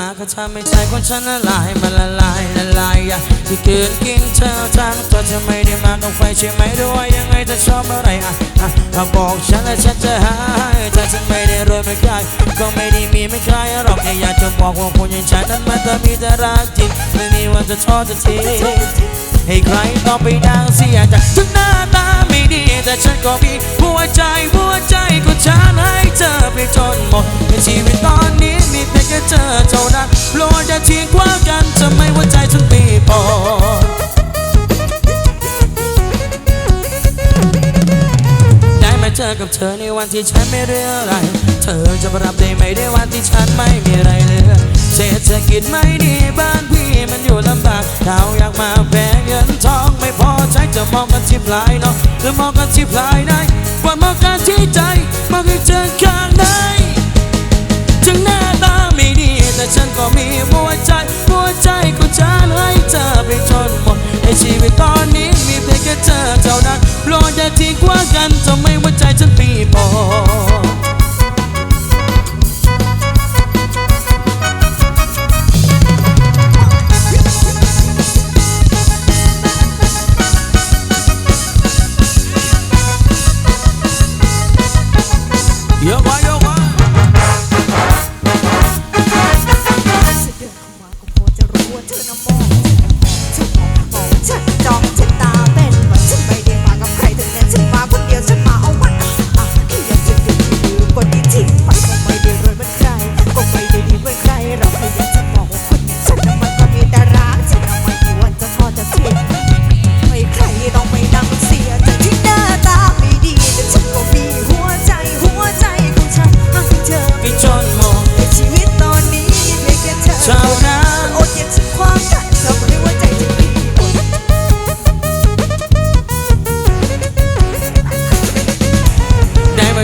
มาก็ทำให้ใจของฉันละลายมันละลายละลายอยากที่เกินกินเธอทั้งตัวจะไม่ได้มากับใครใช่ไหมด้วยยังไงเธอชอบอะไรอะอะอะบอกฉันและฉันจะหายถ้าฉันไม่ได้รวยไม่ใครก็ไม่ได้มีไม่ใครหรอกแค่อยากจะบอกว่าคนอย่างฉันนั้นมันจะมีแต่รักจริงไม่มีวันจะทอดจะทิ้งให้ใครต้องไปดังเสียใจถึงหน้าตาไม่ดี แต่ฉันก็มีหัวใจหัวใจก็ฉันให้เธอไปจนหมดในชีวิตตอน โปรดอย่าทิ้งกว่ากันทำไมหัวใจฉันปีปอได้มาเจอกับเธอในวันที่ฉันไม่เรื่องอะไร เธอจะมารับได้ไหมในวันที่ฉันไม่มีอะไรเหลือเศรษฐกิจไม่ดีบ้านพี่มันอยู่ลำบากดาวอยากมาแบ่งเงินทองไม่พอใช้จะมองกันที่ปลายเนาะหรือมองกันที่ปลายได้กว่ามองกันที่ใจมองให้เจอข้างใน หัวใจหัวใจก็จะให้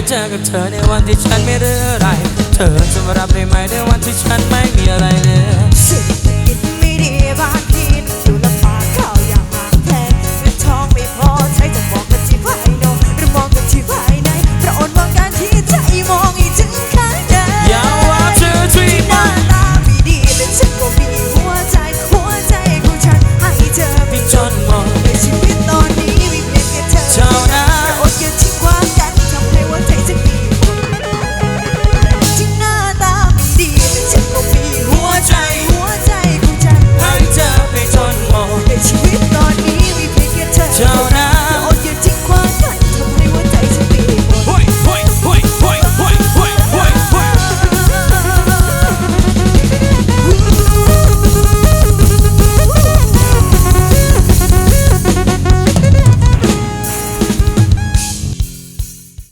เจอกับเธอในวันที่ฉันไม่เหลืออะไร เธอจะมารับได้ไหมในวัน